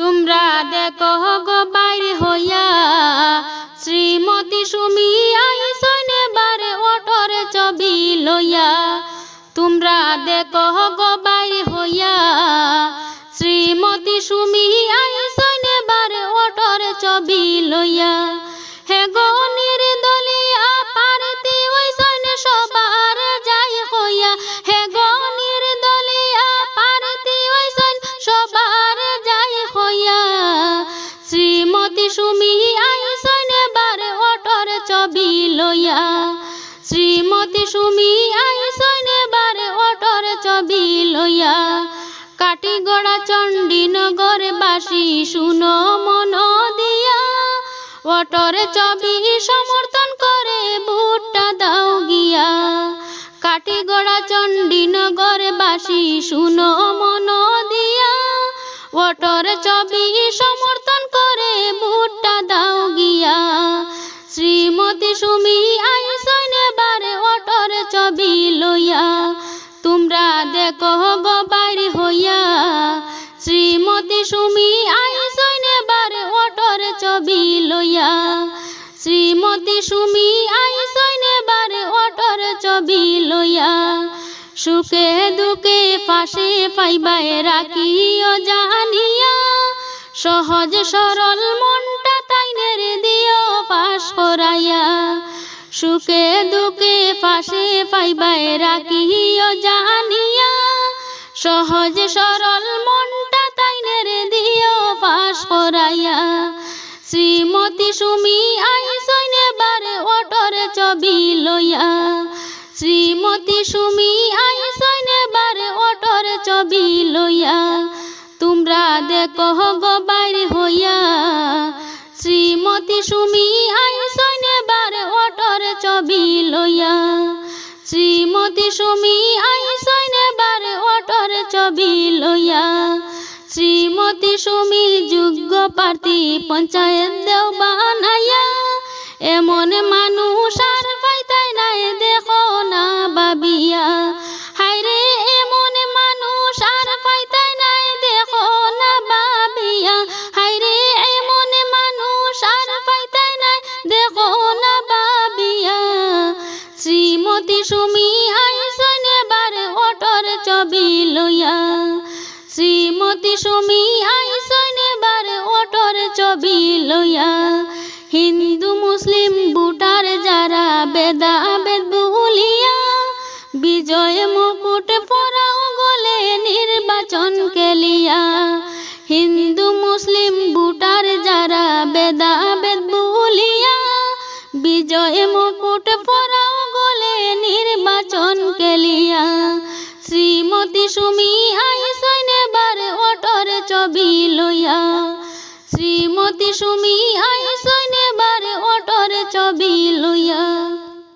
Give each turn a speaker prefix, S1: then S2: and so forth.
S1: তোমরা দেখো গো বাইরে হইয়া, শ্রীমতী সুমি আইসন বারে ওঠরে ছবি লইয়া। তোমরা দেখো গো শ্রীমতী সুমি আইসন বার অটর ছবি লইয়া। শ্রীমতী সুমি আইসন বার অটর ছবি লইয়া। কাটিগড়া চণ্ডীনগর বাসী শুনো মন দিয়া। অটর ছবি সমর্থন করে ভুট্টা দাও গিয়া। কাটিগড়া চণ্ডীনগর বাসী শুনো মন দিয়া। অটর ছবি শ্রীমতী সুমি আইসন বারে অটর ছবি লইয়া, তোমরা দেখো গো বাইরে হইয়া। শ্রীমতী সুমি আইসন বারে অটর ছবি লইয়া, শ্রীমতী সুমি আইসন বারে অটর ছবি লইয়া। সুখে দুঃখে পাশে পাইবাই রাখিও জানিয়া, সহজ সরল মনটা তাইনের দিও পাশ করাইয়া সুখে দুঃখে পাশে পাইবাই রাখিও জানিয়া, সহজ সরল মনটা তাইনের দিও পাশ করাইয়া, শ্রীমতী সুমি আইসন বারে অটর ছবি লইয়া, শ্রীমতী সুমি আইসন বারে অটর ছবি লইয়া, তোমরা দেখো গো বাইরে হইয়া, শ্রীমতী সুমি ছবি লইয়া। শ্রীমতী সুমি আইসন এবার অটর ছবি লইয়া। শ্রীমতী সুমি যোগ্য প্রার্থী পঞ্চায়েত দেও বানাইয়া এমন মানুষ শ্রীমতী সুমি আইসন বারে অটর ছবি লইয়া। শ্রীমতী সুমি আইসন বারে অটর ছবি লইয়া। হিন্দু মুসলিম বুটার যারা বেদা বেদ বলিয়া বিজয় মুকুট পরাও গলে নির্বাচন কেলিয়া হিন্দু মুসলিম বুটার যারা বেদা বিজয় মুকুট পরাও গলে নির্বাচন কেলিয়া। শ্রীমতী সুমি আইসন বারে অটর ছবি লইয়া। শ্রীমতী সুমি